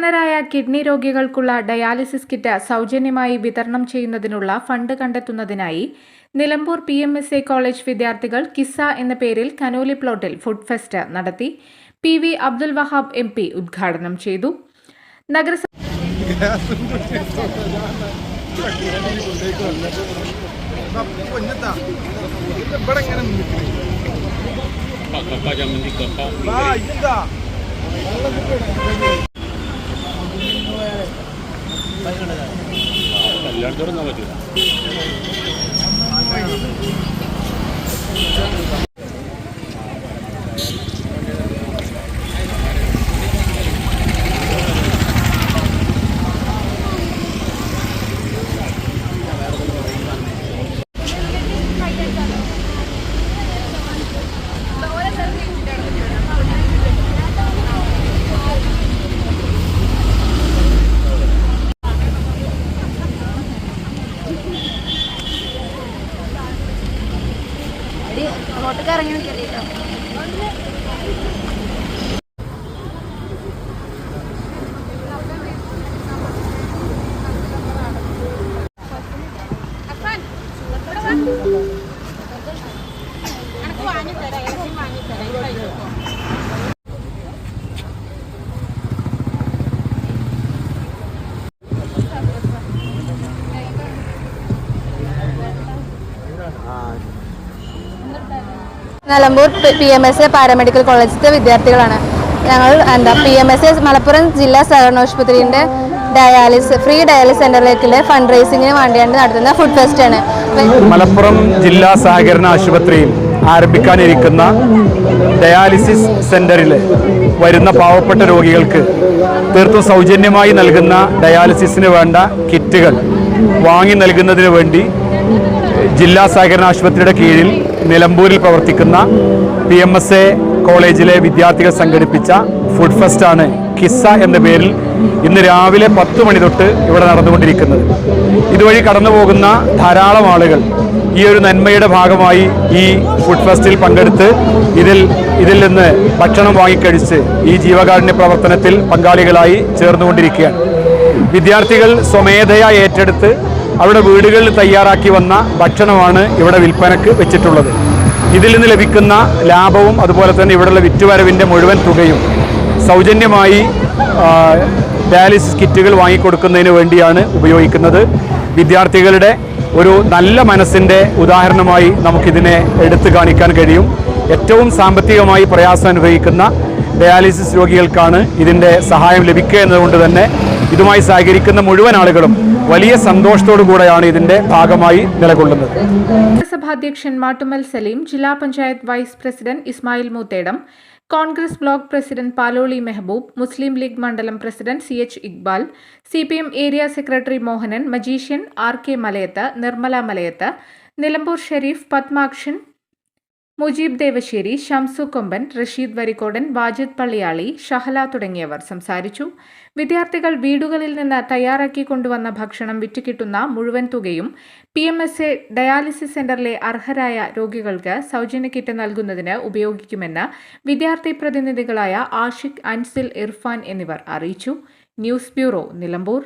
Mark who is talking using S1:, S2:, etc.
S1: ധനരായ kidney രോഗികൾക്കുള്ള dialysis kit സൗജന്യമായി വിതരണം ചെയ്യുന്നതിനുള്ള ഫണ്ട് കണ്ടെത്തുന്നതിനായി Nilambur P M S A college വിദ്യാർത്ഥികൾ കിസ്സ എന്ന പേരിൽ കനോലി പ്ലോട്ടിൽ ഫുഡ് ഫെസ്റ്റ് നടത്തി P V Abdul Wahab M P ഉദ്ഘാടനം ചെയ്തു. നഗരസഭ
S2: jangan ഒന്നും പറ്റൂല.
S3: sekarang mikir itu Thank you. Nilambur P M S A paramedical കോളേജിലെ വിദ്യാർത്ഥികളാണ്. ഞങ്ങൾ എന്താ P M S A Malappuram ജില്ലാ സഹകരണ ആശുപത്രിന്റെ ഡയാലിസ് ഫ്രീ ഡയാലിസ് സെന്ററിലേക്കുള്ള ഫണ്ട് റേസിങ്ങിന് വേണ്ടിയാണ് നടത്തുന്ന ഫുഡ് ഫെസ്റ്റ് ആണ്.
S4: മലപ്പുറം ജില്ലാ സഹകരണ ആശുപത്രിയിൽ ആരംഭിക്കാനിരിക്കുന്ന ഡയാലിസിസ് സെന്ററിൽ വരുന്ന പാവപ്പെട്ട രോഗികൾക്ക് തീർത്തും സൗജന്യമായി നൽകുന്ന ഡയാലിസിസിന് വേണ്ട കിറ്റുകൾ വാങ്ങി നൽകുന്നതിന് വേണ്ടി ജില്ലാ സഹകരണ ആശുപത്രിയുടെ കീഴിൽ നിലമ്പൂരിൽ പ്രവർത്തിക്കുന്ന പി എം എസ് എ കോളേജിലെ വിദ്യാർത്ഥികൾ സംഘടിപ്പിച്ച ഫുഡ് ഫെസ്റ്റാണ് കിസ്സ എന്ന പേരിൽ ഇന്ന് രാവിലെ പത്ത് മണി തൊട്ട് ഇവിടെ നടന്നുകൊണ്ടിരിക്കുന്നത്. ഇതുവഴി കടന്നു പോകുന്ന ധാരാളം ആളുകൾ ഈ ഒരു നന്മയുടെ ഭാഗമായി ഈ ഫുഡ് ഫെസ്റ്റിൽ പങ്കെടുത്ത് ഇതിൽ ഇതിൽ നിന്ന് ഭക്ഷണം വാങ്ങിക്കഴിച്ച് ഈ ജീവകാരുണ്യ പ്രവർത്തനത്തിൽ പങ്കാളികളായി ചേർന്നുകൊണ്ടിരിക്കുകയാണ്. വിദ്യാർത്ഥികൾ സ്വമേധയാ ഏറ്റെടുത്ത് അവരുടെ വീടുകളിൽ തയ്യാറാക്കി വന്ന ഭക്ഷണമാണ് ഇവിടെ വിൽപ്പനക്ക് വെച്ചിട്ടുള്ളത്. ഇതിൽ നിന്ന് ലഭിക്കുന്ന ലാഭവും അതുപോലെ തന്നെ ഇവിടെയുള്ള വിറ്റുവരവിന്റെ മുഴുവൻ തുകയും സൗജന്യമായി ഡയാലിസിസ് കിറ്റുകൾ വാങ്ങിക്കൊടുക്കുന്നതിന് വേണ്ടിയാണ് ഉപയോഗിക്കുന്നത്. വിദ്യാർത്ഥികളുടെ ഒരു നല്ല മനസ്സിന്റെ ഉദാഹരണമായി നമുക്കിതിനെ എടുത്തു കാണിക്കാൻ കഴിയും. ഏറ്റവും സാമ്പത്തികമായി പ്രയാസം അനുഭവിക്കുന്ന ഡയാലിസിസ് രോഗികൾക്കാണ് ഇതിന്റെ സഹായം ലഭിക്കുക എന്നതുകൊണ്ട് തന്നെ ഇതുമായി സഹകരിക്കുന്ന മുഴുവൻ ആളുകളും വലിയ സന്തോഷത്തോടു കൂടെയാണ് ഇതിന്റെ ഭാഗമായി നിലകൊള്ളുന്നത്.
S1: നഗരസഭാധ്യക്ഷൻ മാട്ടുമൽ സലീം ജില്ലാ panchayat vice president Ismail Moothedam Congress block president Paloli Mehaboob Muslim League മണ്ഡലം president C H Iqbal C P M area secretary Mohanan magician R K Malayath Nirmala Malayath Nilambur Sharif Padmakshan Mujeeb Devassery Shamsu Komban Rasheed Varikkodan Wajid Palliyali Shahala തുടങ്ങിയവർ സംസാരിച്ചു. വിദ്യാർത്ഥികൾ വീടുകളിൽ നിന്ന് തയ്യാറാക്കി കൊണ്ടുവന്ന ഭക്ഷണം വിറ്റുകിട്ടുന്ന മുഴുവൻ തുകയും P M S A dialysis സെന്ററിലെ അർഹരായ രോഗികൾക്ക് സൗജന്യ കിറ്റ് നൽകുന്നതിന് ഉപയോഗിക്കുമെന്ന് വിദ്യാർത്ഥി പ്രതിനിധികളായ ആഷിഖ് അൻസിൽ ഇർഫാൻ എന്നിവർ അറിയിച്ചു. News bureau Nilambur.